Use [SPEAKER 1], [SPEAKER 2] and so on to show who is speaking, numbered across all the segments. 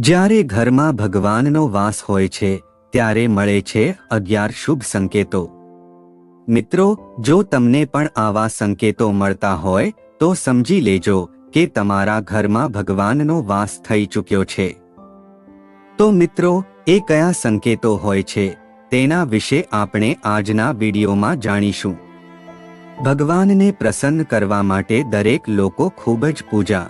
[SPEAKER 1] જ્યારે ઘરમાં ભગવાનનો વાસ હોય છે, ત્યારે મળે છે અગિયાર શુભ સંકેતો. મિત્રો, જો તમને પણ આવા સંકેતો મળતા હોય, તો સમજી લેજો કે તમારા ઘરમાં ભગવાનનો વાસ થઈ ચૂક્યો છે. તો મિત્રો, એ કયા સંકેતો હોય છે, તેના વિશે આપણે આજના વિડીયોમાં જાણીશું. ભગવાનને પ્રસન્ન કરવા માટે દરેક લોકો ખૂબ જ પૂજા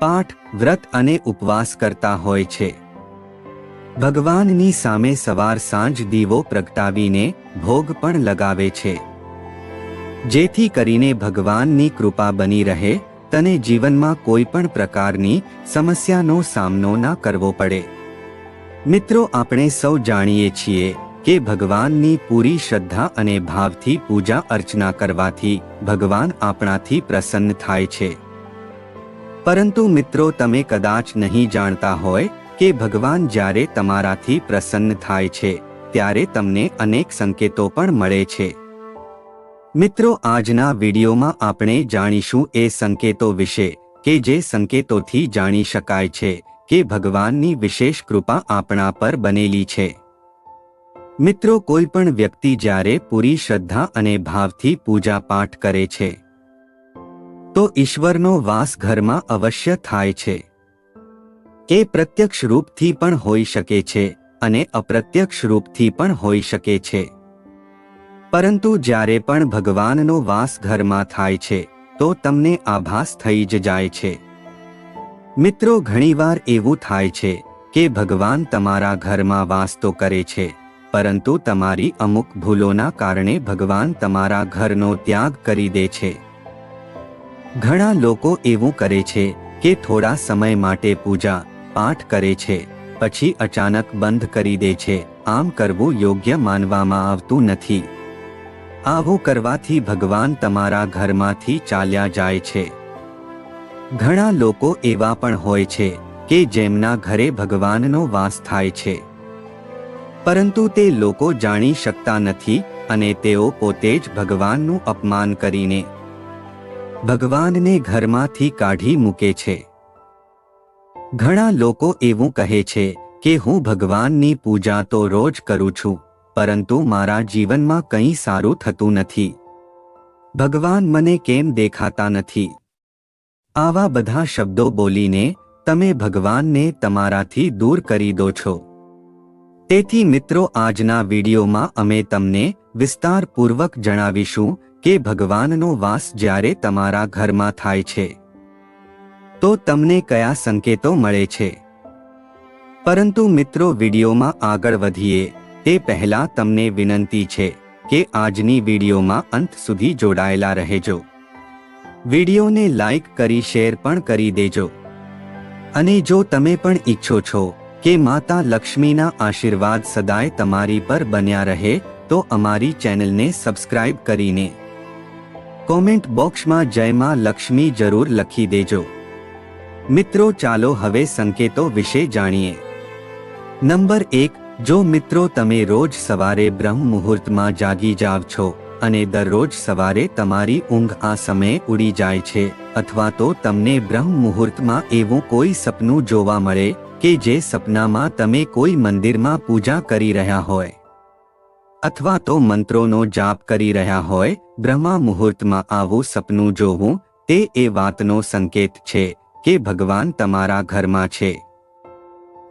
[SPEAKER 1] પાઠ, વ્રત અને ઉપવાસ કરતા હોય છે. ભગવાનની સામે સવાર સાંજ દીવો પ્રગટાવીને ભોગ પણ લગાવે છે. જેથી કરીને ભગવાનની કૃપા બની રહે, તને જીવનમાં કોઈ પણ પ્રકારની સમસ્યાનો સામનો ના કરવો પડે. મિત્રો, આપણે સૌ જાણીએ છીએ કે ભગવાનની પૂરી શ્રદ્ધા અને ભાવથી પૂજા અર્ચના કરવાથી ભગવાન આપણાથી પ્રસન્ન થાય છે. પરંતુ મિત્રો, તમે કદાચ નહીં જાણતા હોય કે ભગવાન જ્યારે તમારાથી પ્રસન્ન થાય છે, ત્યારે તમને અનેક સંકેતો પણ મળે છે. મિત્રો, આજના વિડીયોમાં આપણે જાણીશું એ સંકેતો વિશે, કે જે સંકેતોથી જાણી શકાય છે, કે ભગવાનની વિશેષ કૃપા આપણા પર બનેલી છે. મિત્રો, કોઈ પણ વ્યક્તિ જ્યારે પૂરી શ્રદ્ધા અને ભાવથી પૂજા પાઠ કરે છે તો ઈશ્વરનો વાસ ઘરમાં અવશ્ય થાય છે. એ પ્રત્યક્ષ રૂપથી પણ હોઈ શકે છે અને અપ્રત્યક્ષ રૂપથી પણ હોઈ શકે છે. પરંતુ જ્યારે પણ ભગવાનનો વાસ ઘરમાં થાય છે, તો તમને આભાસ થઈ જ જાય છે. મિત્રો, ઘણીવાર એવું થાય છે કે ભગવાન તમારા ઘરમાં વાસ તો કરે છે, પરંતુ તમારી અમુક ભૂલોના કારણે ભગવાન તમારા ઘરનો ત્યાગ કરી દે છે. ઘણા લોકો એવું કરે છે કે થોડા સમય માટે પૂજા પાઠ કરે છે, પછી અચાનક બંધ કરી દે છે. આમ કરવું યોગ્ય માનવામાં આવતું નથી. આવું કરવાથી ભગવાન તમારા ઘરમાંથી ચાલ્યા જાય છે. ઘણા લોકો એવા પણ હોય છે કે જેમના ઘરે ભગવાનનો વાસ થાય છે. પરંતુ તે લોકો જાણી શકતા નથી અને તેઓ પોતે જ ભગવાનનું અપમાન કરીને ભગવાનને ઘરમાંથી કાઢી મૂકે છે. ઘણા લોકો એવું કહે છે કે, હું ભગવાનની પૂજા તો રોજ કરું છું, પરંતુ મારા જીવનમાં કંઈ સારું થતું નથી. ભગવાન મને કેમ દેખાતા નથી? આવા બધા શબ્દો બોલીને, તમે ભગવાનને તમારાથી દૂર કરી દો છો. તેથી મિત્રો, આજના વિડીયોમાં અમે તમને વિસ્તારપૂર્વક જણાવીશું કે ભગવાનનો વાસ જ્યારે તમારા ઘરમાં થાય છે, તો તમને કયા સંકેતો મળે છે? પરંતુ મિત્રો, વિડીયોમાં આગળ વધીએ, તે પહેલાં તમને વિનંતી છે કે આજની વિડીયોમાં અંત સુધી જોડાયેલા રહેજો. વિડીયોને લાઈક કરી, શેર પણ કરી દેજો. અને જો તમે પણ ઈચ્છો છો કે માતા લક્ષ્મીના આશીર્વાદ સદાય તમારી પર બન્યા રહે, તો અમારી ચેનલને સબસ્ક્રાઇબ કરીને કોમેન્ટ બોક્સમાં જય માં લક્ષ્મી જરૂર લખી દેજો. મિત્રો ચાલો હવે સંકેતો વિશે જાણીએ. નંબર એક, જો મિત્રો તમે રોજ સવારે બ્રહ્મ મુહૂર્તમાં જાગી જાવ છો અને દરરોજ સવારે તમારી ઊંઘ આ સમયે ઉડી જાય છે અથવા તો તમને બ્રહ્મ મુહૂર્તમાં એવું કોઈ સપનું જોવા મળે કે જે સપનામાં તમે કોઈ મંદિરમાં પૂજા કરી રહ્યા હોય અથવા તો મંત્રોનો જાપ કરી રહ્યા હોય બ્રહ્મા મુહૂર્તમાં આવું સપનું જોવું, તે એ વાતનો સંકેત છે કે ભગવાન તમારા ઘરમાં છે.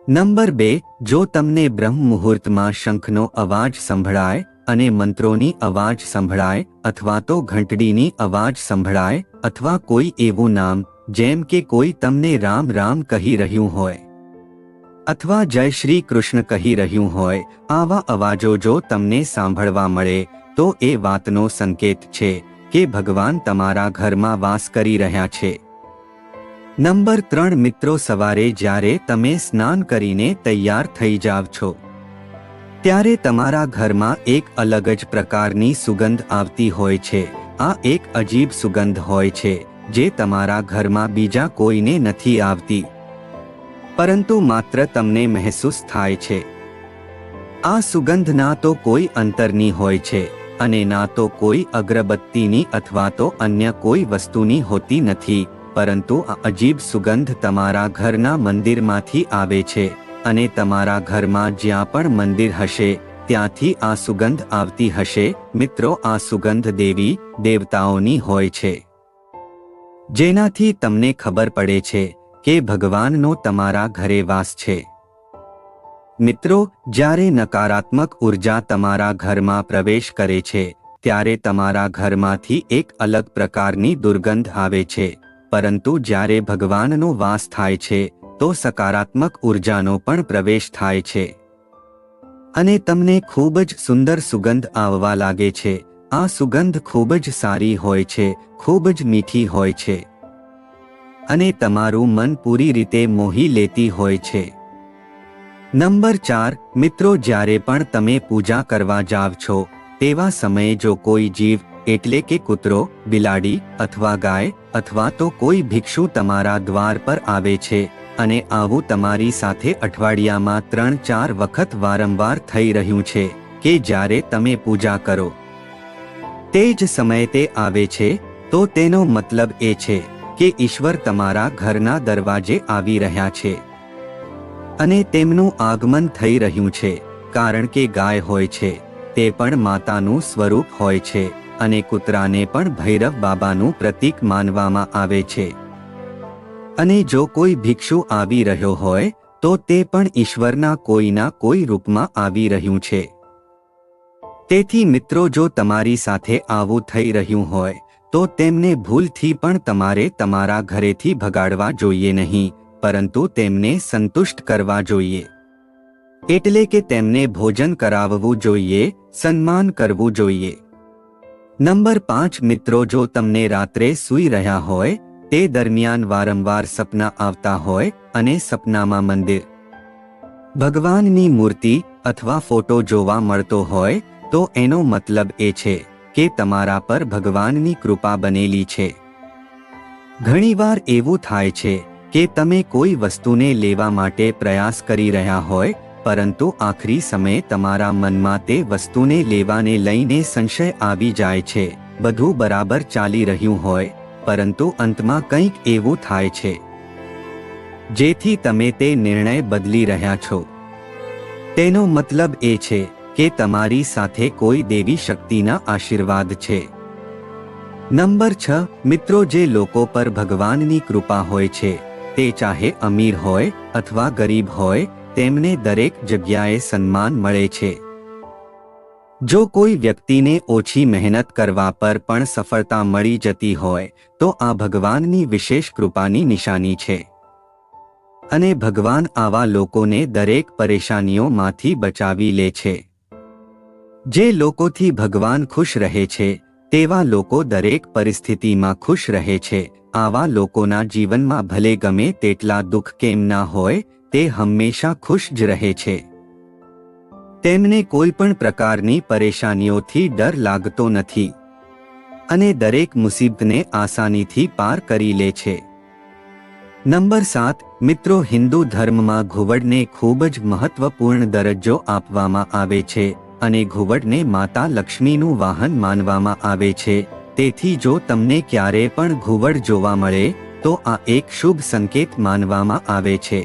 [SPEAKER 1] નંબર બે, જો તમને બ્રહ્મ મુહૂર્તમાં શંખનો અવાજ સંભળાય અને મંત્રોની અવાજ સંભળાય અથવા તો ઘંટડીની અવાજ સંભળાય અથવા કોઈ એવું નામ, જેમ કે કોઈ તમને રામ રામ કહી રહ્યું હોય અથવા જય શ્રી કૃષ્ણ કહી રહ્યું હોય, આવા અવાજો જો તમને સાંભળવા મળે તો એ વાતનો સંકેત છે કે ભગવાન તમારા ઘરમાં વાસ કરી રહ્યા છે. નંબર ત્રણ, મિત્રો, સવારે જ્યારે તમે સ્નાન કરીને તૈયાર થઈ જાવ છો, ત્યારે તમારા ઘરમાં એક અલગ જ પ્રકારની સુગંધ આવતી હોય છે. આ એક અજીબ સુગંધ હોય છે જે તમારા ઘરમાં બીજા કોઈને નથી આવતી, પરંતુ માત્ર તમને મહેસૂસ થાય છે. આ સુગંધ ના તો કોઈ અંતરની હોય છે. અને ના તો કોઈ અગરબત્તીની અથવા તો અન્ય કોઈ વસ્તુની હોતી નથી, પરંતુ આ અજીબ સુગંધ તમારા ઘરના મંદિરમાંથી આવે છે, અને તમારા ઘરમાં જ્યાં પણ મંદિર હશે, ત્યાંથી આ સુગંધ આવતી હશે, મિત્રો આ સુગંધ દેવી, દેવતાઓની હોય છે. જેનાથી તમને ખબર પડે છે કે ભગવાનનો તમારા ઘરે વાસ છે. મિત્રો, જ્યારે નકારાત્મક ઊર્જા તમારા ઘરમાં પ્રવેશ કરે છે, ત્યારે તમારા ઘરમાંથી એક અલગ પ્રકારની દુર્ગંધ આવે છે. પરંતુ જ્યારે ભગવાનનો વાસ થાય છે, તો સકારાત્મક ઉર્જાનો પણ પ્રવેશ થાય છે. અને તમને ખૂબ જ સુંદર સુગંધ આવવા લાગે છે. આ સુગંધ ખૂબ જ સારી હોય છે, ખૂબ જ મીઠી હોય છે. અને તમારું મન પૂરી રીતે મોહી લેતી હોય છે. નંબર ચાર, મિત્રો જ્યારે પણ તમે પૂજા કરવા જાવ છો, તેવા સમયે જો કોઈ જીવ, એટલે કે કૂતરો, બિલાડી, અથવા ગાય, અથવા તો કોઈ ભિક્ષુ તમારા દ્વાર પર આવે છે, અને આવું તમારી સાથે અઠવાડિયામાં ત્રણ ચાર વખત વારંવાર થઈ રહ્યું છે, કે જ્યારે તમે પૂજા કરો. તે જ સમયે તે આવે છે, તો તેનો મતલબ એ છે, કે ઈશ્વર તમારા ઘરના દરવાજે આવી રહ્યા છે. અને તેમનું આગમન થઈ રહ્યું છે, કારણ કે ગાય હોય છે, તે પણ માતાનું સ્વરૂપ હોય છે, અને કૂતરાને પણ ભૈરવ બાબાનું પ્રતીક માનવામાં આવે છે. અને જો કોઈ ભિક્ષુ આવી રહ્યો હોય, તો તે પણ ઈશ્વરના કોઈના કોઈ રૂપમાં આવી રહ્યું છે. તેથી મિત્રો જો તમારી સાથે આવું થઈ રહ્યું હોય, તો તેમને ભૂલથી પણ તમારે તમારા ઘરેથી ભગાડવા જોઈએ નહીં પરંતુ તેમને સંતુષ્ટ કરવા જોઈએ. એટલે કે તેમને ભોજન કરાવવું જોઈએ, સન્માન કરવું જોઈએ. નંબર પાંચ, મિત્રો, જો તમને રાત્રે સૂઈ રહ્યા હોય, તે દરમિયાન વારંવાર સપના આવતા હોય અને સપનામાં મંદિર. ભગવાનની મૂર્તિ અથવા ફોટો જોવા મળતો હોય, તો એનો મતલબ એ છે કે તમારા પર ભગવાનની કૃપા બનેલી છે. ઘણીવાર એવું થાય છે કે તમે કોઈ વસ્તુને લેવા માટે પ્રયાસ કરી રહ્યા હોય, પરંતુ આખરી સમયે તમારા મનમાં તે વસ્તુને લેવાને લઈને સંશય આવી જાય છે. બધું બરાબર ચાલી રહ્યું હોય, પરંતુ અંતમાં કંઈક એવું થાય છે. જેથી તમે તે નિર્ણય બદલી રહ્યા છો. તેનો મતલબ એ છે કે તમારી સાથે કોઈ દેવી શક્તિના આશીર્વાદ છે. નંબર છ, મિત્રો જે લોકો પર ભગવાનની કૃપા હોય છે તે ચાહે અમીર હોય અથવા ગરીબ હોય, તેમને દરેક જગ્યાએ સન્માન મળે છે. જો કોઈ વ્યક્તિને ઓછી મહેનત કરવા પર પણ સફળતા મળી જતી હોય, તો આ ભગવાનની વિશેષ કૃપાની નિશાની છે. અને ભગવાન આવા લોકોને દરેક પરેશાનીઓમાંથી બચાવી લે છે. જે લોકોથી ભગવાન ખુશ રહે છે, તેવા લોકો દરેક પરિસ્થિતિમાં ખુશ રહે છે. આવા લોકોના જીવનમાં ભલે ગમે તેટલા દુઃખ કેમ ના હોય, તે હંમેશા ખુશ જ રહે છે. તેમને કોઈ પણ પ્રકારની પરેશાનીઓથી ડર લાગતો નથી. અને દરેક મુસીબતને આસાનીથી પાર કરી લે છે. નંબર સાત, મિત્રો હિન્દુ ધર્મમાં ઘુવડને ખૂબ જ મહત્વપૂર્ણ દરજ્જો આપવામાં આવે છે, અને ઘુવડને માતા લક્ષ્મીનું વાહન માનવામાં આવે છે. તેથી જો તમને ક્યારે પણ ઘુવડ જોવા મળે, તો આ એક શુભ સંકેત માનવામાં આવે છે.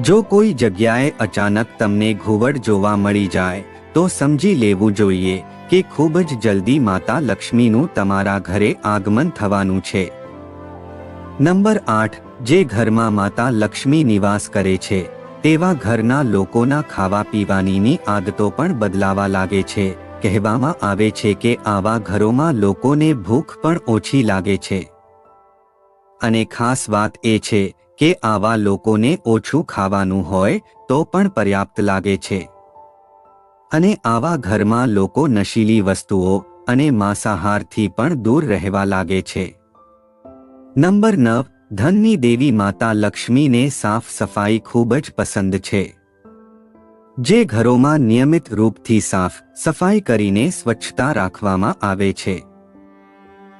[SPEAKER 1] જો કોઈ જગ્યાએ અચાનક તમને ઘુવડ જોવા મળી જાય, તો સમજી લેવું જોઈએ કે ખૂબ જ જલ્દી માતા લક્ષ્મીનું તમારા ઘરે આગમન થવાનું છે. નંબર આઠ, જે ઘરમાં માતા લક્ષ્મી નિવાસ કરે છે, તેવા ઘરના લોકોના ખાવા પીવાનીની આદતો પણ બદલાવા લાગે છે. કહેવામાં આવે છે કે આવા ઘરોમાં લોકોને ભૂખ પણ ઓછી લાગે છે. અને ખાસ વાત એ છે કે આવા લોકોને ઓછું ખાવાનું હોય તો પણ પર્યાપ્ત લાગે છે. અને આવા ઘરમાં લોકો નશીલી વસ્તુઓ અને માંસાહારથી પણ દૂર રહેવા લાગે છે. નંબર નવ, ધનની દેવી માતા લક્ષ્મીને સાફ સફાઈ ખૂબ જ પસંદ છે. જે ઘરોમાં નિયમિત રૂપથી સાફ સફાઈ કરીને સ્વચ્છતા રાખવામાં આવે છે.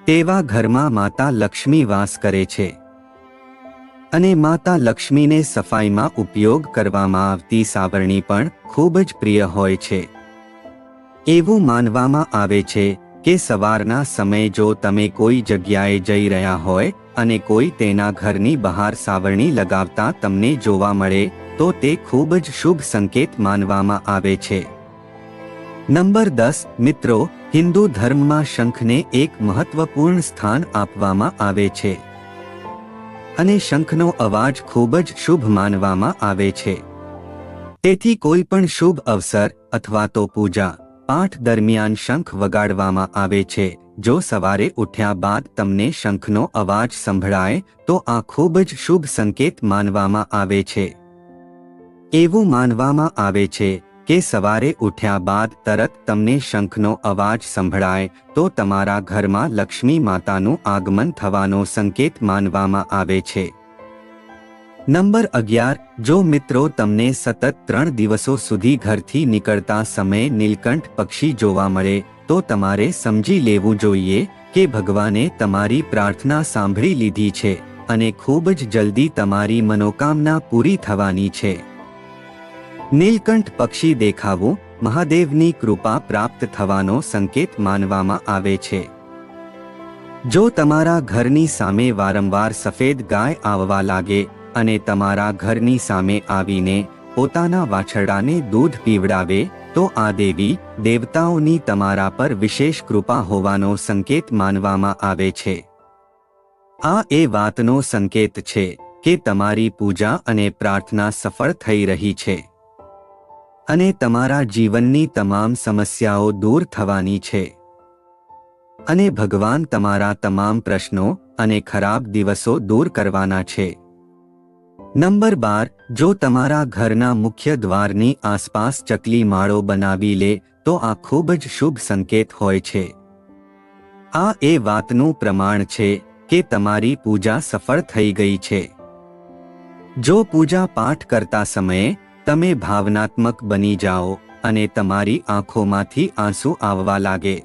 [SPEAKER 1] તેવા ઘરમાં માતા લક્ષ્મી વાસ કરે છે. અને માતા લક્ષ્મીને સફાઈમાં ઉપયોગ કરવામાં આવતી સાવરણી પણ ખૂબ જ પ્રિય હોય છે. એવું માનવામાં આવે છે કે સવારના સમયે જો તમે કોઈ જગ્યાએ જઈ રહ્યા હોય અને કોઈ તેના ઘરની બહાર સાવરણી લગાવતા તમને જોવા મળે તો તે ખૂબ જ શુભ સંકેત માનવામાં આવે છે. નંબર દસ, મિત્રો, હિન્દુ ધર્મમાં શંખને એક મહત્વપૂર્ણ સ્થાન આપવામાં આવે છે. અને શંખનો અવાજ ખૂબ જ શુભ માનવામાં આવે છે. તેથી કોઈ પણ શુભ અવસર અથવા તો પૂજા, પાઠ દરમિયાન શંખ વગાડવામાં આવે છે. જો સવારે ઉઠ્યા બાદ તમને શંખનો અવાજ સંભળાય, તો આ ખૂબ જ શુભ સંકેત માનવામાં આવે છે. એવું માનવામાં આવે છે કે સવારે ઉઠ્યા બાદ તરત તમને શંખનો અવાજ સંભળાય, તો તમારા ઘરમાં લક્ષ્મી માતાનું આગમન થવાનો સંકેત માનવામાં આવે છે. નંબર અગિયાર, જો મિત્રો તમને સતત ત્રણ દિવસો સુધી ઘરથી નીકળતા સમયે નીલકંઠ પક્ષી જોવા મળે, તો તમારે સમજી લેવું જોઈએ કે ભગવાને તમારી પ્રાર્થના સાંભળી લીધી છે અને ખૂબ જ જલ્દી તમારી મનોકામના પૂરી થવાની છે. નીલકંઠ પક્ષી દેખાવું, મહાદેવની કૃપા પ્રાપ્ત થવાનો સંકેત માનવામાં આવે છે. જો તમારા ઘરની સામે વારંવાર સફેદ ગાય આવવા લાગે અને તમારા ઘરની સામે આવીને પોતાના વાછરડાને દૂધ પીવડાવે, તો આ દેવી દેવતાઓની તમારા પર વિશેષ કૃપા હોવાનો સંકેત માનવામાં આવે છે. આ એ વાતનો સંકેત છે કે તમારી પૂજા અને પ્રાર્થના સફળ થઈ રહી છે. અને તમારા જીવનની તમામ સમસ્યાઓ દૂર થવાની છે. અને ભગવાન તમારા તમામ પ્રશ્નો અને ખરાબ દિવસો દૂર કરવાના છે. નંબર બાર, જો તમારા ઘરના મુખ્ય દ્વારની આસપાસ ચકલી માળો બનાવી લે, તો આ ખૂબ જ શુભ સંકેત હોય છે. આ એ વાતનું પ્રમાણ છે કે તમારી પૂજા સફળ થઈ ગઈ છે. જો પૂજા પાઠ કરતા સમયે તમે ભાવનાત્મક બની જાઓ અને તમારી આંખોમાંથી આંસુ આવવા લાગે.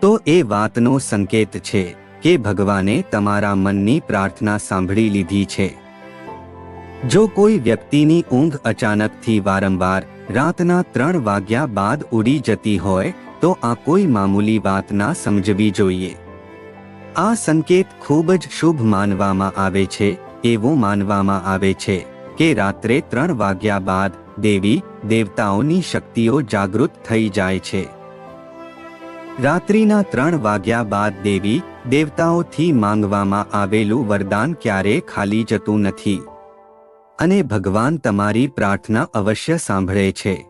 [SPEAKER 1] તો એ વાતનો સંકેત છે કે ભગવાને તમારા મનની પ્રાર્થના સાંભળી લીધી છે. જો કોઈ વ્યક્તિની ઊંઘ અચાનકથી વારંવાર રાતના ત્રણ વાગ્યા બાદ ઉડી જતી હોય, તો આ કોઈ મામૂલી વાત ના સમજવી જોઈએ. આ સંકેત ખૂબ જ શુભ માનવામાં આવે છે, એવું માનવામાં આવે છે. કે રાત્રે ત્રણ વાગ્યા બાદ દેવી દેવતાઓની શક્તિઓ જાગૃત થઈ જાય છે. રાત્રિના ત્રણ વાગ્યા બાદ દેવી દેવતાઓથી માંગવામાં આવેલું વરદાન ક્યારે ખાલી જતું નથી. અને ભગવાન તમારી પ્રાર્થના અવશ્ય સાંભળે છે.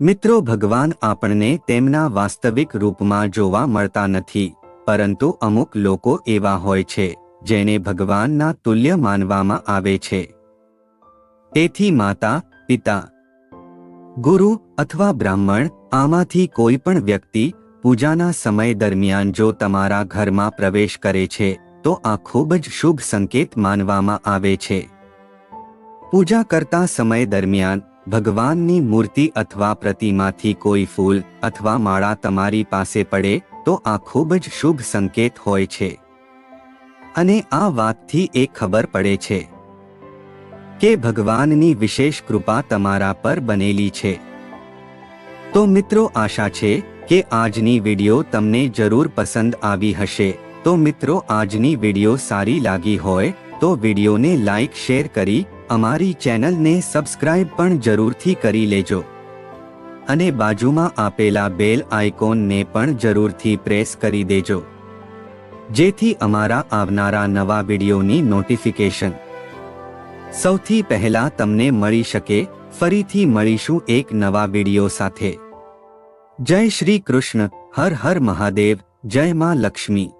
[SPEAKER 1] મિત્રો, ભગવાન આપણને તેમના વાસ્તવિક રૂપમાં જોવા મળતા નથી, પરંતુ અમુક લોકો એવા હોય છે, જેને ભગવાનના તુલ્ય માનવામાં આવે છે. તેથી માતા, પિતા. ગુરુ અથવા બ્રાહ્મણ, આમાંથી કોઈ પણ વ્યક્તિ, પૂજાના સમય દરમિયાન જો તમારા ઘરમાં પ્રવેશ કરે છે, તો આ ખૂબ જ શુભ સંકેત માનવામાં આવે છે. પૂજા કરતા સમય દરમિયાન, ભગવાનની મૂર્તિ અથવા પ્રતિમાથી કોઈ ફૂલ અથવા માળા તમારી પાસે પડે, તો આ ખૂબ જ શુભ સંકેત હોય છે. અને આ વાતથી એ ખબર પડે છે. કે ભગવાનની વિશેષ કૃપા તમારા પર બનેલી છે. તો મિત્રો આશા છે કે આજની વીડિયો તમને જરૂર પસંદ આવી હશે. તો મિત્રો આજની વીડિયો સારી લાગી હોય તો વિડીયોને લાઈક શેર કરી અમારી ચેનલને સબસ્ક્રાઇબ પણ જરૂરથી કરી લેજો. અને બાજુમાં આપેલા બેલ આઇકોનને પણ જરૂરથી પ્રેસ કરી દેજો. જેથી અમારા આવનારા નવા વિડીયોની નોટિફિકેશન સૌથી પહેલા તમને મળી શકે, ફરીથી મળીશું એક નવા વીડિયો સાથે. જય શ્રી કૃષ્ણ, હર હર મહાદેવ, જય માં લક્ષ્મી.